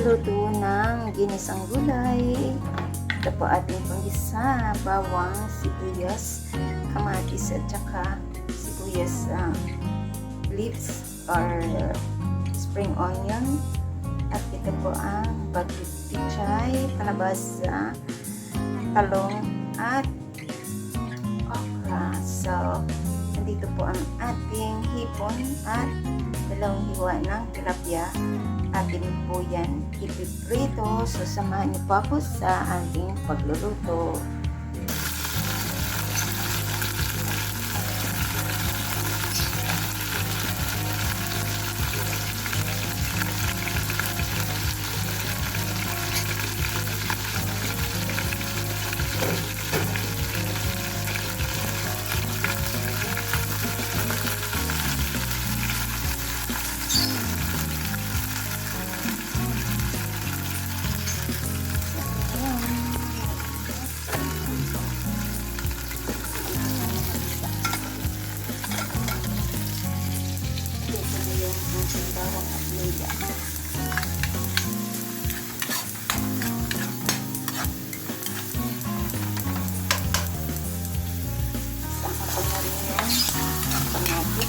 magluluto ng ginisang gulay. Ito po ating panggisa, bawang, sibuyas, kamatis at saka sibuyas ah, leaves or spring onion. At ito po ang bagpichay, kalabasa, talong at okra. So, nandito po ang ating hipon at dalawang hiwa ng tilapia. Atin po yan ipiprito. So, samahan niyo po ako sa ating pagluluto. Ating bawang at luya. Saka ko.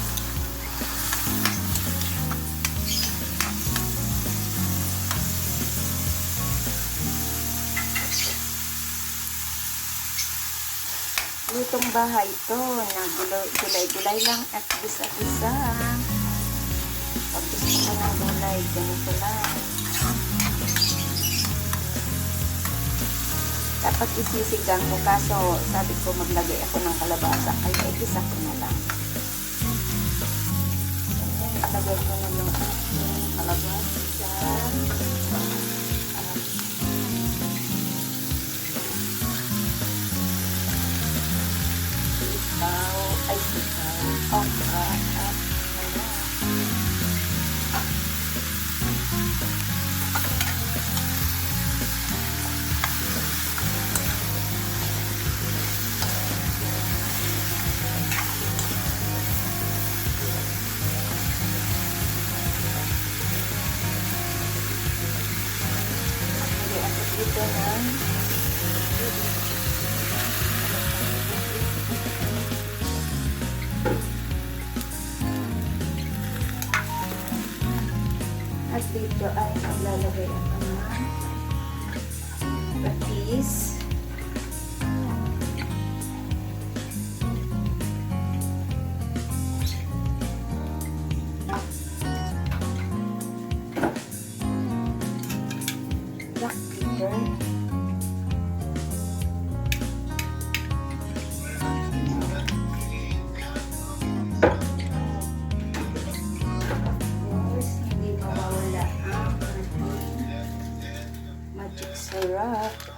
Lutong bahay ito na gulay- gulay-gulay lang at bisa-bisa. Gulay, ganito lang. Dapat isisigang ko kaso sabi ko maglagay ako ng kalabasa kaya igisa ko na lang. Ilagay ko na yung aking kalabasa. Ah, Sitaw, ay sitaw, okra, Ng At dito ay maglalagay ako ng patis. her.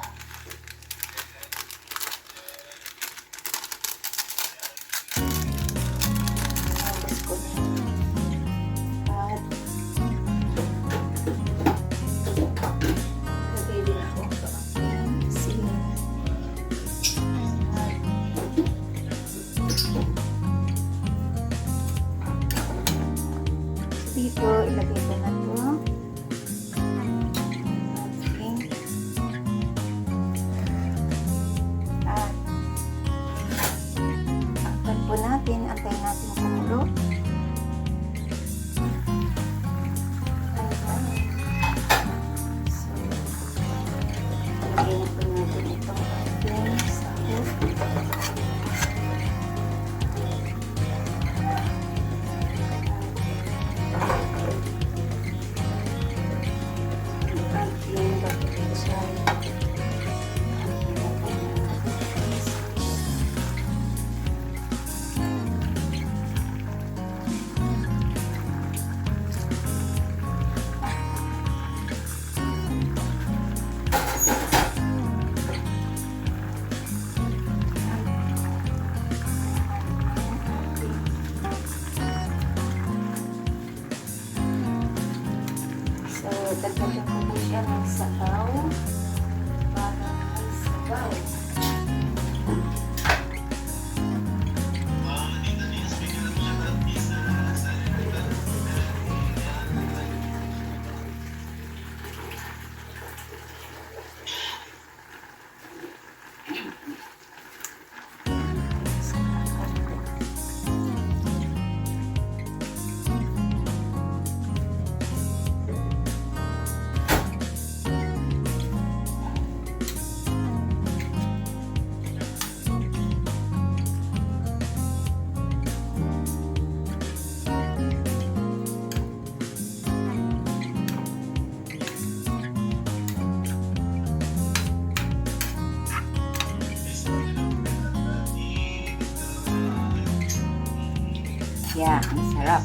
Siya. Ang sarap.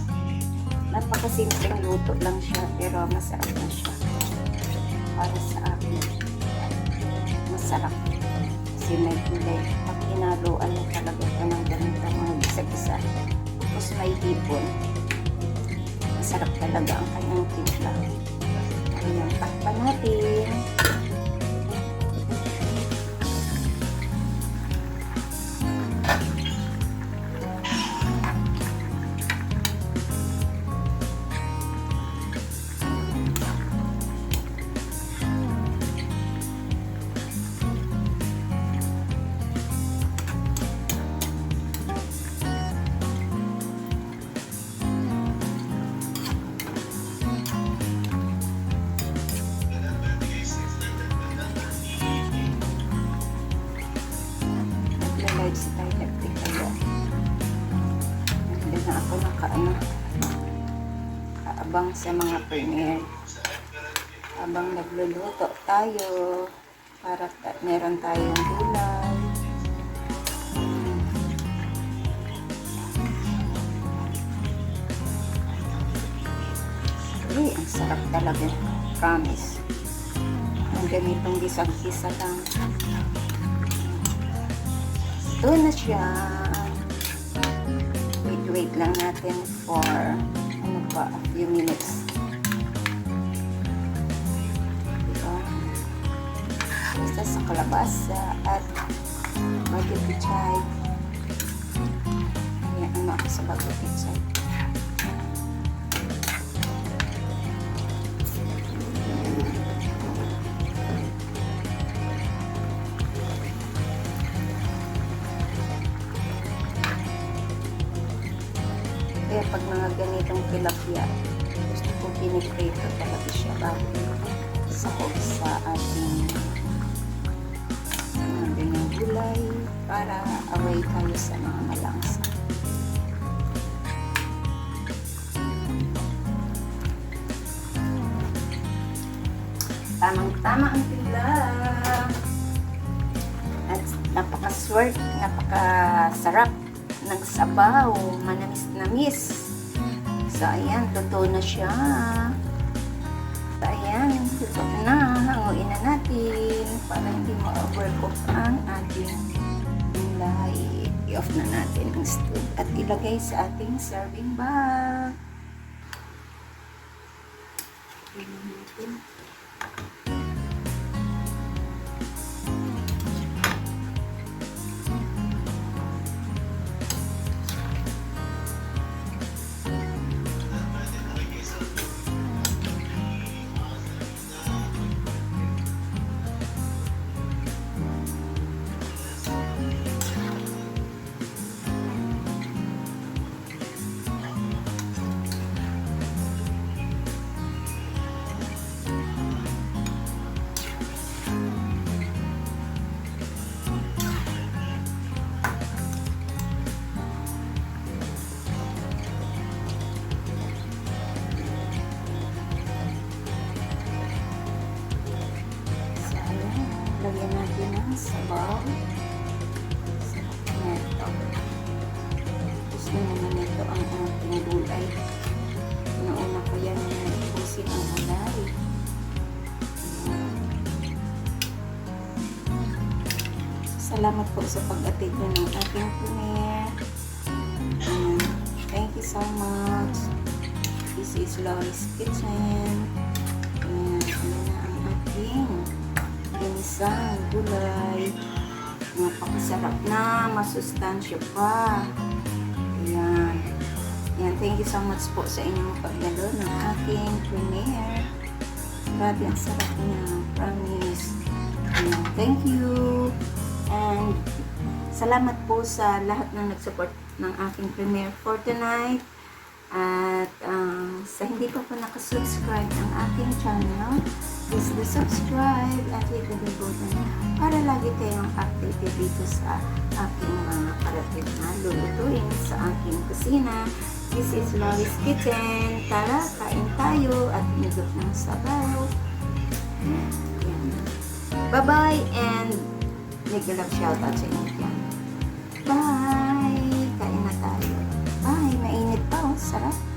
Napakasimpleng luto lang siya pero masarap na siya. Para sa akin. Masarap. Kasi may gulay. Pag hinaluan mo talaga ito ng ganito mga gisa-gisa. Tapos may hipon. Masarap talaga ang kanyang timpla. Ayan, takpan natin. Na ako nakaano. Kaabang sa mga premiere. Habang nagluluto tayo para ta- meron tayong gulay. Uy, ang sarap talaga. Promise. Ang ganitong gisang-gisa lang. Ito na siya. Wait, lang natin for ano pa, a few minutes. Diba? Basta sa kalabasa at bago pichay. Ayan, ano ako sa bago pichay. Mga ganitong tilapia, gusto ko piniprito talaga siya bago sahog sa ating mga ganyang gulay para away tayo sa mga malangsa. Tamang-tama ang tila. At napakaswerte, napakasarap ng sabaw, manamis-namis. So, ayan, totoo na siya. So, ayan, totoo na. Hanguin na natin para hindi ma-overcook ang ating gulay. I-off na natin ang stove at ilagay sa ating serving bag. Tingnan natin. Salamat po sa pag-atid nyo ng ating premiere. Ayan. Thank you so much. This is Loris Kitchen. Ayan, ano na ang ating ginisang gulay. Napakasarap na, masustansya pa. Ayan. Ayan, thank you so much po sa inyong pagdalo ng aking premiere. Grabe, ang sarap niya. Promise. Ayan, thank you. And salamat po sa lahat ng nag-support ng aking premiere for tonight. At ah, sa hindi pa po nakasubscribe ng aking channel, please do subscribe at hit the bell button para lagi kayong updated dito sa aking mga parating na lulutuin sa aking kusina. This is Loris Kitchen. Tara, kain tayo at higop ng sabaw. Bye-bye and love shoutout sa inyo dyan. Bye! Kain na tayo. Bye! Mainit Sarap.